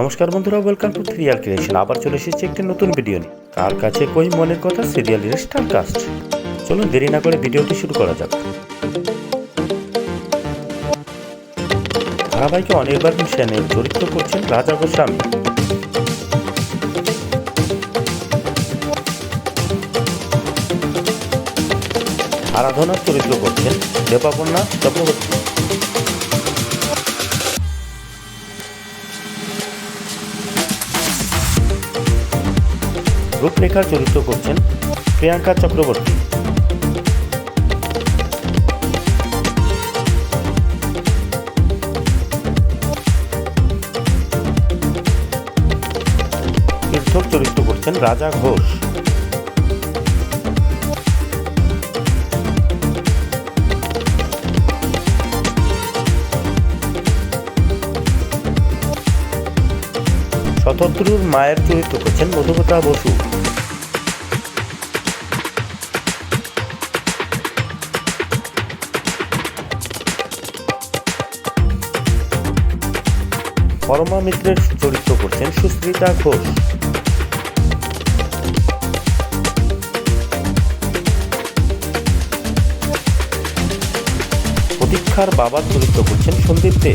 নমস্কার বন্ধুরা welcome to থ্রিয়াল creation আবার চলে এসেছি একটি নতুন ভিডিও নিয়ে। কার কাছে কই মনের কথা সিরিয়ালের স্টার কাস্ট চলুন দেরি না করে ভিডিওটি শুরু করা যাক। ধারাবাহিকে অনির্বাণ সেনের চরিত্র করছেন রাজা গোস্বামী। আরাধনার চরিত্র করছেন দেবাপর্ণা চক্রবর্তী। রূপরেখার চরিত্র করছেন প্রিয়াঙ্কা চক্রবর্তী। চরিত্র করছেন রাজা ঘোষ। শতদ্রুর মায়ের চরিত্র করছেন মধুমিতা বসু। পরমা মিত্রের চরিত্র করছেন সুস্মিতা ঘোষ। প্রতীক্ষার বাবার চরিত্র করছেন সন্দীপ দে।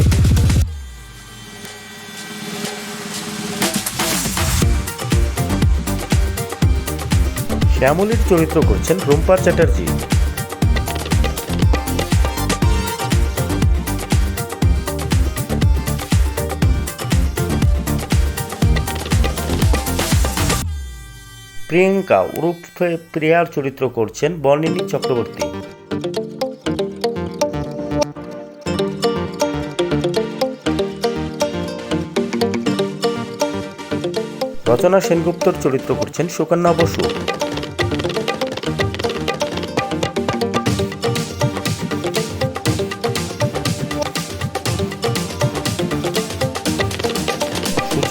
শ্যামলীর চরিত্র করছেন রুম্পা চ্যাটার্জি। প্রিয়াঙ্কা উরুফে প্রিয়ার চরিত্র করছেন বর্ণিনী চক্রবর্তী। রচনা সেনগুপ্তর চরিত্র করছেন সুকন্যা বসু।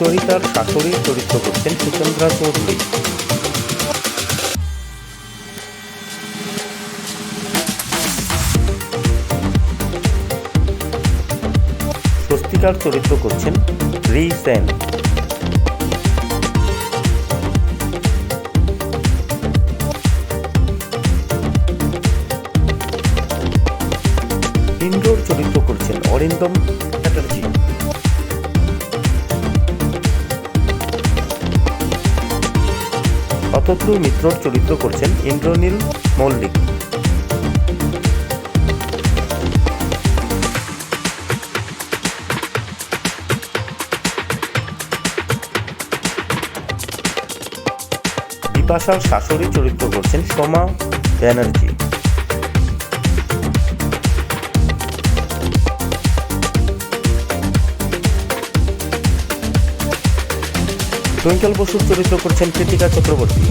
সুচরিতার শাশুড়ির চরিত্র করছেন সুচন্দ্রা চৌধুরী। স্বস্তিকার চরিত্র করছেন রি সেন। ইন্দ্রর চরিত্র করছেন অরিন্দম চ্যাটার্জি। শতদ্রু মিত্র চরিত্র করছেন ইন্দ্রনীল মল্লিক। বিপাশার শাশুড়ি চরিত্র করছেন সোমা ব্যানার্জি। টুইঙ্কেল বসুর চরিত্র করছেন কৃতিকা চক্রবর্তী।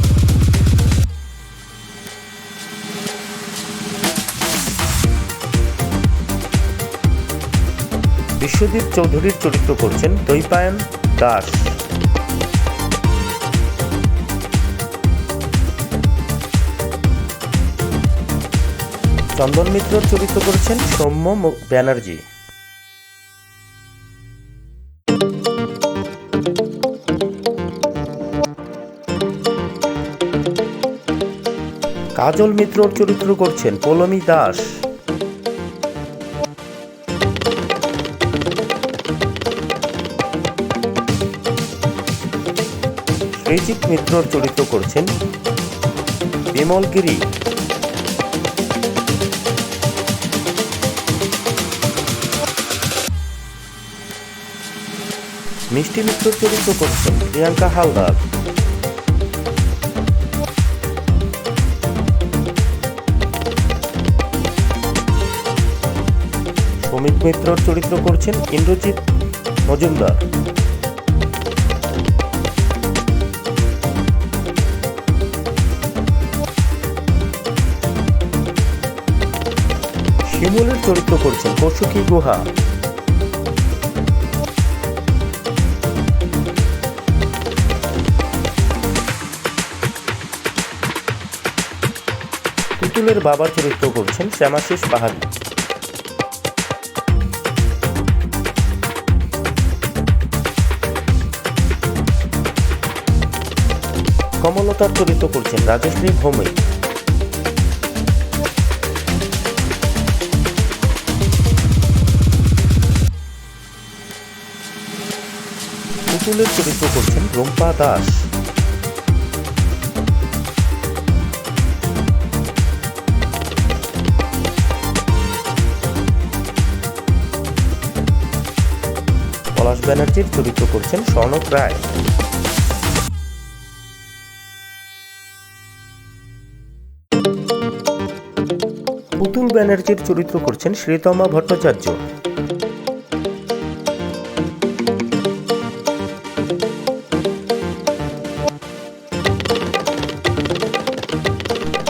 বিশ্বজিৎ চৌধুরীর চরিত্র করছেন দৈপায়ন দাস। চন্দন মিত্রর চরিত্র করেছেন সৌম্য ব্যানার্জি। কাজল মিত্রর চরিত্র করছেন পৌলমী দাস। সৃজিৎ মিত্রর চরিত্র করছেন বিমল গিরি। মিষ্টি মিত্রর চরিত্র করছেন প্রিয়াঙ্কা হালদার। সমিত মিত্রর চরিত্র করছেন ইন্দ্রজিৎ মজুমদার। শিমুলের চরিত্র করছেন কৌশিকী গুহা। পুতুলের বাবার চরিত্র করছেন শ্যামাশিস পাহাড়ি। কমলতার চরিত্র করছেন রাজশ্রী ভৌমিক। পুতুলের চরিত্র করছেন রুম্পা দাস। পলাশ ব্যানার্জির চরিত্র করছেন স্বর্ণক রায়। পুতুল ব্যানার্জির চরিত্র করছেন শ্রীতমা ভট্টাচার্য।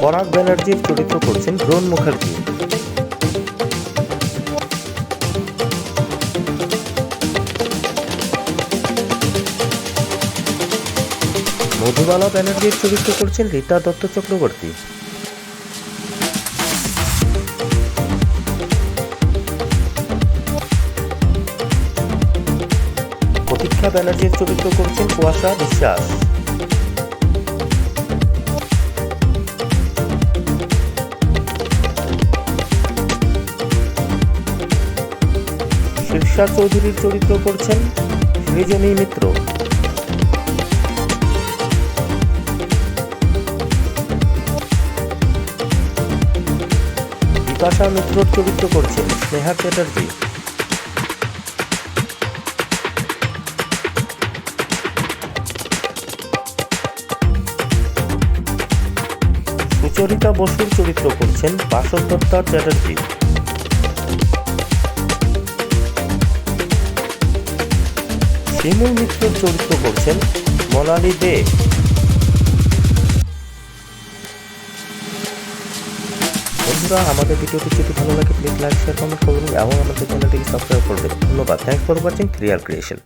পরাগ ব্যানার্জির চরিত্র করছেন ড্রোন মুখার্জি। মধুবালা ব্যানার্জির চরিত্র করছেন রীতা দত্ত চক্রবর্তী। প্রতীক্ষা ব্যানার্জির চরিত্র করছেন কুয়াশা বিশ্বাস। শীর্ষা চৌধুরীর চরিত্র করছেন সৃজনী মিত্র। বিপাশা মিত্রর চরিত্র করছেন স্নেহা চ্যাটার্জি। সুচরিতা বসুর চরিত্র করছেন বাসন্তত্তা চ্যাটার্জি। শিমুল মিত্রর চরিত্র করছেন মনালি দে। বন্ধুরা, আমাদের ভিডিওটি যদি ভালো লাগে প্লিজ লাইক শেয়ার কমেন্ট করুন এবং আমাদের চ্যানেলটিকে সাবস্ক্রাইব করবেন ধন্যবাদ। Thanks for watching three R creation